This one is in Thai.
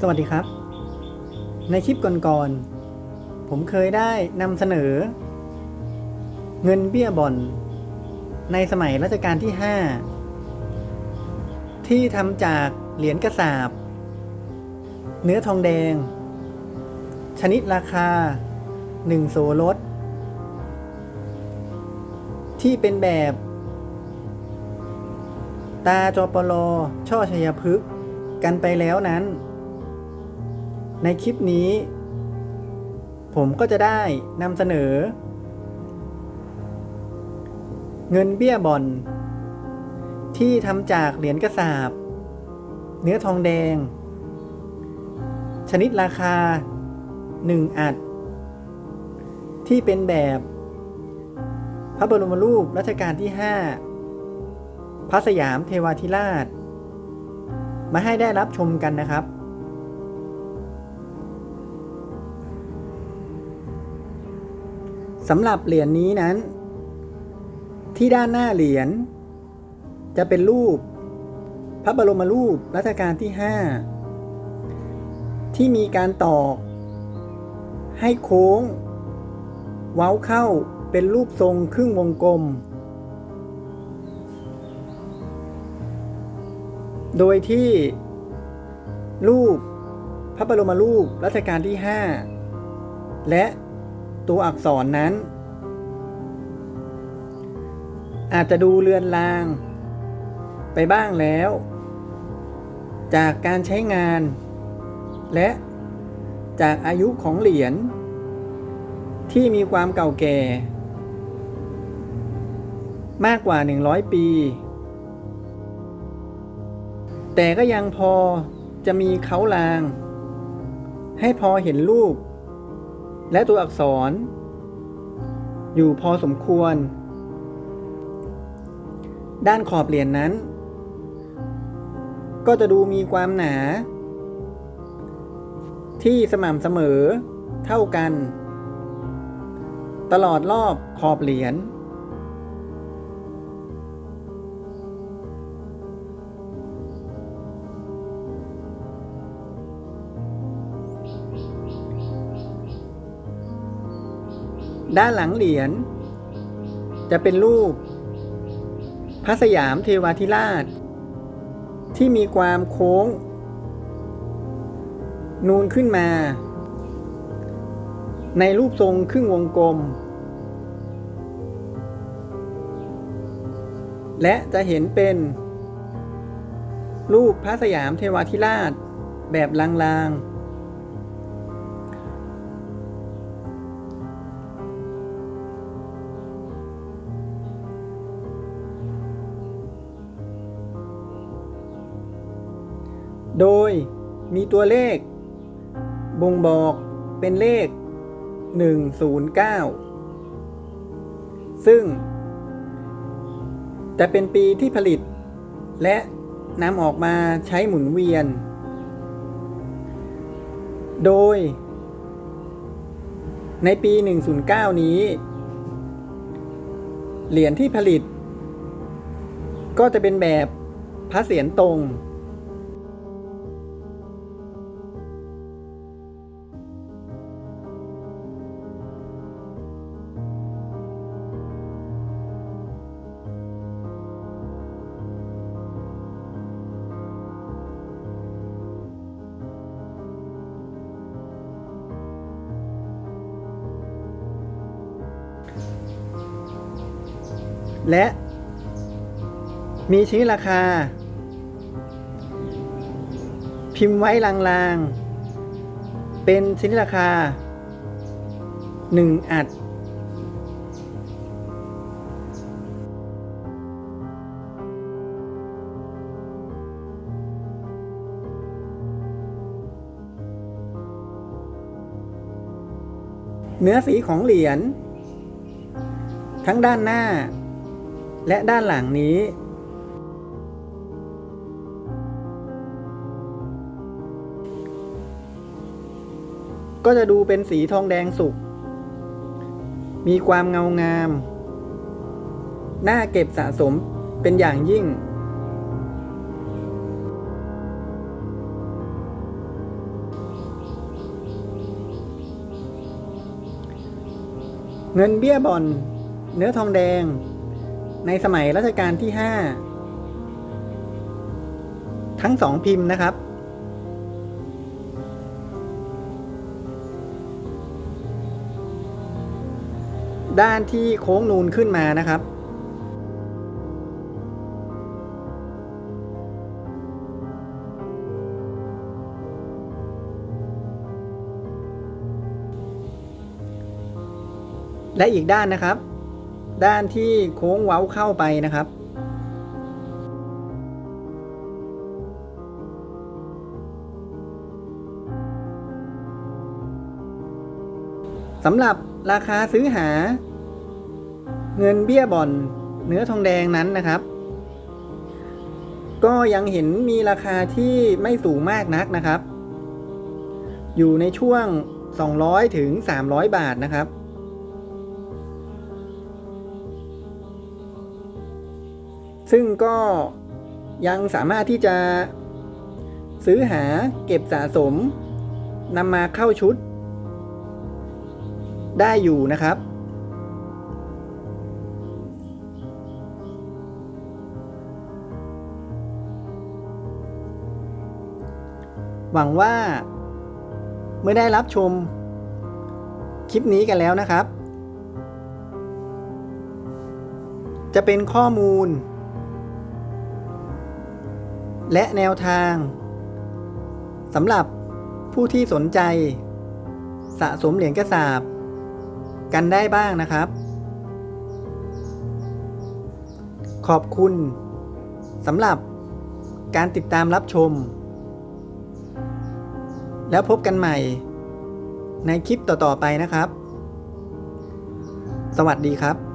สวัสดีครับ ในคลิปก่อนๆ ผมเคยได้นำเสนอ เงินเบี้ยบ่อน ในสมัยรัชกาลที่ 5 ที่ทำจากเหรียญกระสาบ เนื้อทองแดง ชนิดราคา1โซลดที่เป็นแบบ ตาจอปลอช่อชัยพฤกษ์กันไปแล้วนั้น ในคลิปนี้ ผมก็จะได้นำเสนอ เงินเบี้ยบอนที่ทำจากเหรียญกระสาบ เนื้อทองแดง ชนิดราคา 1 อัด ที่เป็นแบบ พระบรมรูปรัชกาลที่ 5 พระสยามเทวาธิราช มาให้ได้รับชมกันนะครับ สำหรับเหรียญนนี้นั้น ที่ด้านหน้าเหรียญจะเป็นรูป พระบรมรูปรัชกาลที่ 5 ที่มีการตอก ให้โค้ง เว้าเข้าเป็นรูปทรงครึ่งวงกลม โดยที่รูปพระบรมรูปรัชกาลที่ 5 และ ตัวอักษรนั้น อาจจะดูเลือนลาง ไปบ้างแล้ว จากการใช้งาน และจากอายุของเหรียญที่มีความเก่าแก่ มากกว่า 100 ปี แต่ก็ยังพอจะมีเขาลาง ให้พอเห็นรูป และตัวอักษร อยู่พอสมควร ด้านขอบเหรียญนนั้น ก็จะดูมีความหนา ที่สม่ำเสมอเท่ากัน ตลอดรอบขอบเหรียญ ด้านหลังเหรียญจะเป็นรูป พระสยามเทวาธิราช ที่มีความโค้ง นูนขึ้นมา ในรูปทรงครึ่งวงกลม และจะเห็นเป็น รูปพระสยามเทวาธิราชแบบลางๆ โดยมีตัวเลข บ่งบอกเป็นเลข 109 ซึ่ง จะเป็นปีที่ผลิต และนำออกมาใช้หมุนเวียน โดย ในปี 109 นี้ เหรียญที่ผลิต ก็จะเป็นแบบพระเศียรตรง และ มีชิ้นราคา พิมพ์ไว้ลางๆ เป็นชิ้นราคา 1 อัดเนื้อสีของเหรียญทั้งด้านหน้า และด้านหลังนี้ ก็จะดูเป็นสีทองแดงสุก มีความเงางาม น่าเก็บสะสมเป็นอย่างยิ่งเงินเบี้ยบอลเนื้อทองแดง ในสมัยรัชกาลที่ 5 ทั้งสองพิมพ์นะครับ ด้านที่โค้งนูนขึ้นมานะครับและอีกด้านนะครับ ด้านที่โค้งเว้าเข้าไปนะครับ สำหรับราคาซื้อหา เงินเบี้ยบ่อนเนื้อทองแดงนั้นนะครับ ก็ยังเห็นมีราคาที่ไม่สูงมากนักนะครับ อยู่ในช่วง 200 ถึง 300 บาทนะครับ ซึ่งก็ยังสามารถที่จะซื้อหาเก็บสะสมนำมาเข้าชุด ได้อยู่นะครับ หวังว่าเมื่อได้รับชมคลิปนี้กันแล้วนะครับ จะเป็นข้อมูล และแนวทางสำหรับผู้ที่สนใจ สะสมเหรียญกระสาบ กันได้บ้างนะครับ ขอบคุณสำหรับการติดตามรับชม แล้วพบกันใหม่ในคลิปต่อ ๆ ไปนะครับ สวัสดีครับ